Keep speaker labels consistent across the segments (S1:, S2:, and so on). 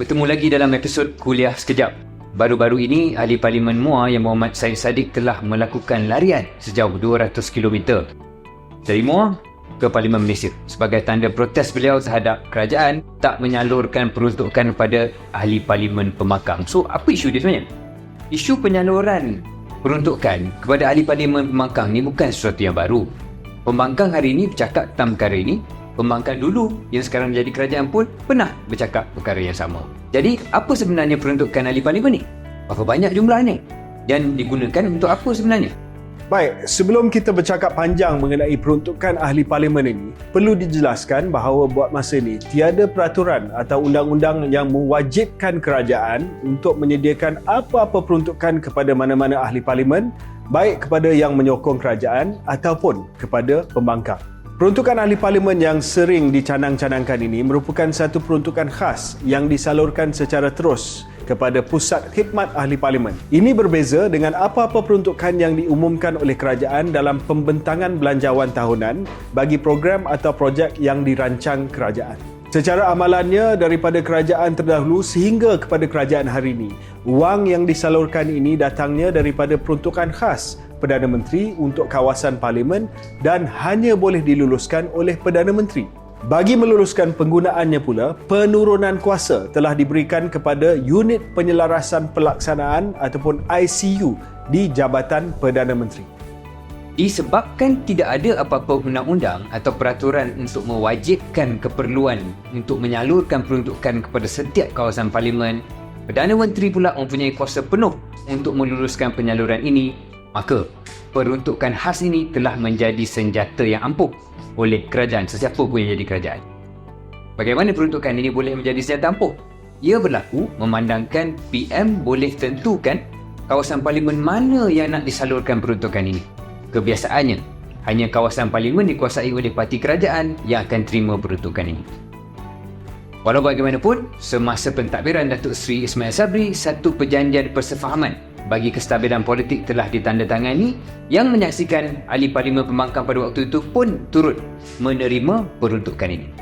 S1: Bertemu lagi dalam episod Kuliah Sekejap. Baru-baru ini, Ahli Parlimen MUA yang Muhammad Said Sadiq telah melakukan larian sejauh 200 km dari MUA ke Parlimen Malaysia sebagai tanda protes beliau terhadap kerajaan tak menyalurkan peruntukan kepada Ahli Parlimen Pemakang. So, apa isu dia sebenarnya? Isu penyaluran peruntukan kepada Ahli Parlimen Pemakang ni bukan sesuatu yang baru. Pembangkang hari ini bercakap tentang perkara ini pembangkang dulu yang sekarang menjadi kerajaan pun pernah bercakap perkara yang sama. Jadi, apa sebenarnya peruntukan ahli parlimen ni? Berapa banyak jumlahnya? Dan digunakan untuk apa sebenarnya?
S2: Baik, sebelum kita bercakap panjang mengenai peruntukan ahli parlimen ini, perlu dijelaskan bahawa buat masa ini tiada peraturan atau undang-undang yang mewajibkan kerajaan untuk menyediakan apa-apa peruntukan kepada mana-mana ahli parlimen, baik kepada yang menyokong kerajaan ataupun kepada pembangkang. Peruntukan ahli parlimen yang sering dicanang-canangkan ini merupakan satu peruntukan khas yang disalurkan secara terus kepada Pusat Khidmat Ahli Parlimen. Ini berbeza dengan apa-apa peruntukan yang diumumkan oleh kerajaan dalam pembentangan belanjawan tahunan bagi program atau projek yang dirancang kerajaan. Secara amalannya daripada kerajaan terdahulu sehingga kepada kerajaan hari ini, wang yang disalurkan ini datangnya daripada peruntukan khas Perdana Menteri untuk kawasan parlimen dan hanya boleh diluluskan oleh Perdana Menteri. Bagi meluluskan penggunaannya pula, penurunan kuasa telah diberikan kepada Unit Penyelarasan Pelaksanaan ataupun ICU di Jabatan Perdana Menteri.
S1: Disebabkan tidak ada apa-apa undang-undang atau peraturan untuk mewajibkan keperluan untuk menyalurkan peruntukan kepada setiap kawasan parlimen, Perdana Menteri pula mempunyai kuasa penuh untuk meluluskan penyaluran ini Maka, peruntukan khas ini telah menjadi senjata yang ampuh oleh kerajaan, sesiapa pun yang jadi kerajaan. Bagaimana peruntukan ini boleh menjadi senjata ampuh? Ia berlaku memandangkan PM boleh tentukan kawasan parlimen mana yang nak disalurkan peruntukan ini. Kebiasaannya, hanya kawasan parlimen dikuasai oleh parti kerajaan yang akan terima peruntukan ini. Walau bagaimanapun, semasa pentadbiran Datuk Seri Ismail Sabri, satu perjanjian persefahaman bagi kestabilan politik telah ditandatangani yang menyaksikan ahli parlimen pembangkang pada waktu itu pun turut menerima peruntukan ini.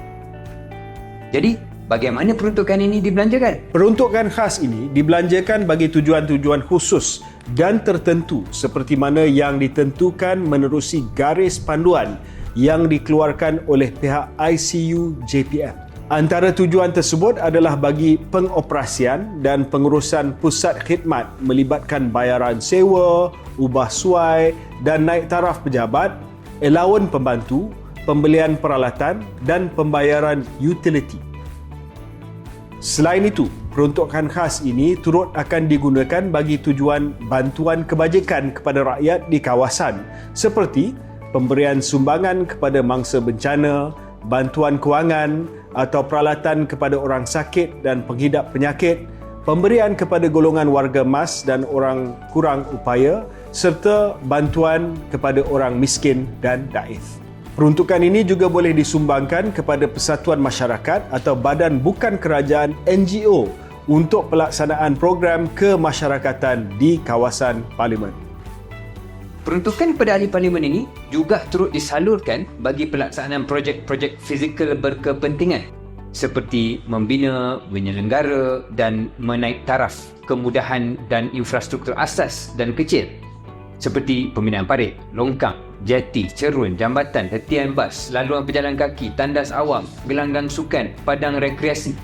S1: Jadi, bagaimana peruntukan ini dibelanjakan?
S2: Peruntukan khas ini dibelanjakan bagi tujuan-tujuan khusus dan tertentu seperti mana yang ditentukan menerusi garis panduan yang dikeluarkan oleh pihak ICU JPM. Antara tujuan tersebut adalah bagi pengoperasian dan pengurusan pusat khidmat melibatkan bayaran sewa, ubah suai dan naik taraf pejabat, elawan pembantu, pembelian peralatan dan pembayaran utility. Selain itu, peruntukan khas ini turut akan digunakan bagi tujuan bantuan kebajikan kepada rakyat di kawasan seperti pemberian sumbangan kepada mangsa bencana, bantuan kewangan atau peralatan kepada orang sakit dan penghidap penyakit, pemberian kepada golongan warga mas dan orang kurang upaya serta bantuan kepada orang miskin dan daif. Peruntukan ini juga boleh disumbangkan kepada persatuan masyarakat atau badan bukan kerajaan NGO untuk pelaksanaan program kemasyarakatan di kawasan parlimen.
S1: Peruntukan kepada ahli parlimen ini juga turut disalurkan bagi pelaksanaan projek-projek fizikal berkepentingan seperti membina, menyelenggara dan menaik taraf kemudahan dan infrastruktur asas dan kecil seperti pembinaan parit, longkang, jeti, cerun, jambatan, tetian bas, laluan pejalan kaki, tandas awam, gelanggang sukan, padang rekreasi.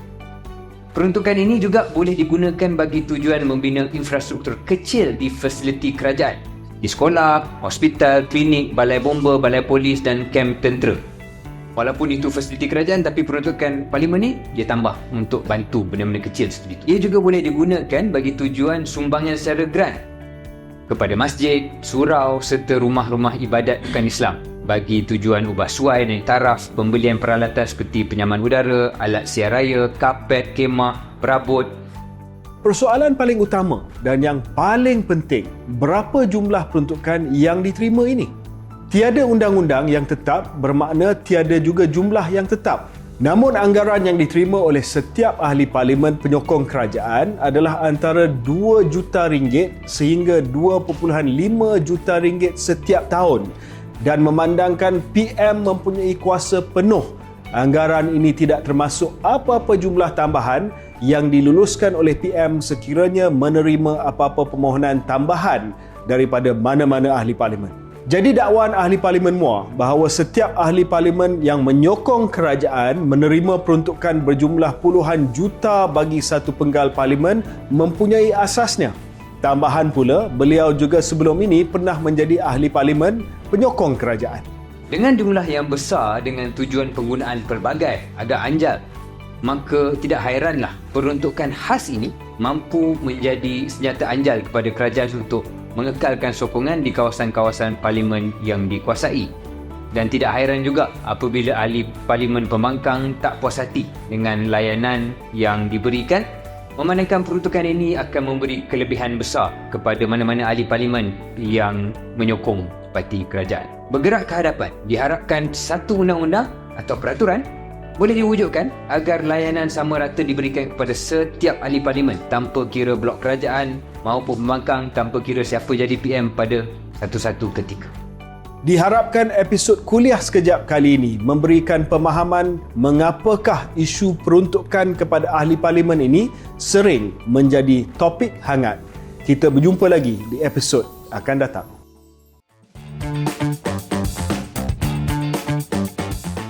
S1: Peruntukan ini juga boleh digunakan bagi tujuan membina infrastruktur kecil di fasiliti kerajaan di sekolah, hospital, klinik, balai bomba, balai polis dan kem tentera. Walaupun itu fasiliti kerajaan tapi peruntukan parlimen ni dia tambah untuk bantu benda-benda kecil seperti itu. Ia juga boleh digunakan bagi tujuan sumbangan secara grant kepada masjid, surau serta rumah-rumah ibadat bukan Islam bagi tujuan ubah suai dan taraf, pembelian peralatan seperti penyaman udara, alat siar raya, kapet, kemah, perabot,
S2: Persoalan paling utama dan yang paling penting, berapa jumlah peruntukan yang diterima ini? Tiada undang-undang yang tetap bermakna tiada juga jumlah yang tetap. Namun anggaran yang diterima oleh setiap ahli parlimen penyokong kerajaan adalah antara 2 juta ringgit sehingga 2.5 juta ringgit setiap tahun dan memandangkan PM mempunyai kuasa penuh anggaran ini tidak termasuk apa-apa jumlah tambahan yang diluluskan oleh PM sekiranya menerima apa-apa permohonan tambahan daripada mana-mana ahli parlimen. Jadi dakwaan ahli parlimen MUA bahawa setiap ahli parlimen yang menyokong kerajaan menerima peruntukan berjumlah puluhan juta bagi satu penggal parlimen mempunyai asasnya. Tambahan pula, beliau juga sebelum ini pernah menjadi ahli parlimen penyokong kerajaan.
S1: Dengan jumlah yang besar dengan tujuan penggunaan pelbagai agak anjal, maka tidak hairanlah peruntukan khas ini mampu menjadi senjata anjal kepada kerajaan untuk mengekalkan sokongan di kawasan-kawasan parlimen yang dikuasai. Dan tidak hairan juga apabila ahli parlimen pembangkang tak puas hati dengan layanan yang diberikan memandangkan peruntukan ini akan memberi kelebihan besar kepada mana-mana ahli parlimen yang menyokong parti kerajaan. Bergerak ke hadapan, diharapkan satu undang-undang atau peraturan boleh diwujudkan agar layanan sama rata diberikan kepada setiap ahli parlimen tanpa kira blok kerajaan maupun pembangkang tanpa kira siapa jadi PM pada satu-satu ketika.
S2: Diharapkan episod kuliah sekejap kali ini memberikan pemahaman mengapakah isu peruntukan kepada ahli parlimen ini sering menjadi topik hangat. Kita berjumpa lagi di episod akan datang.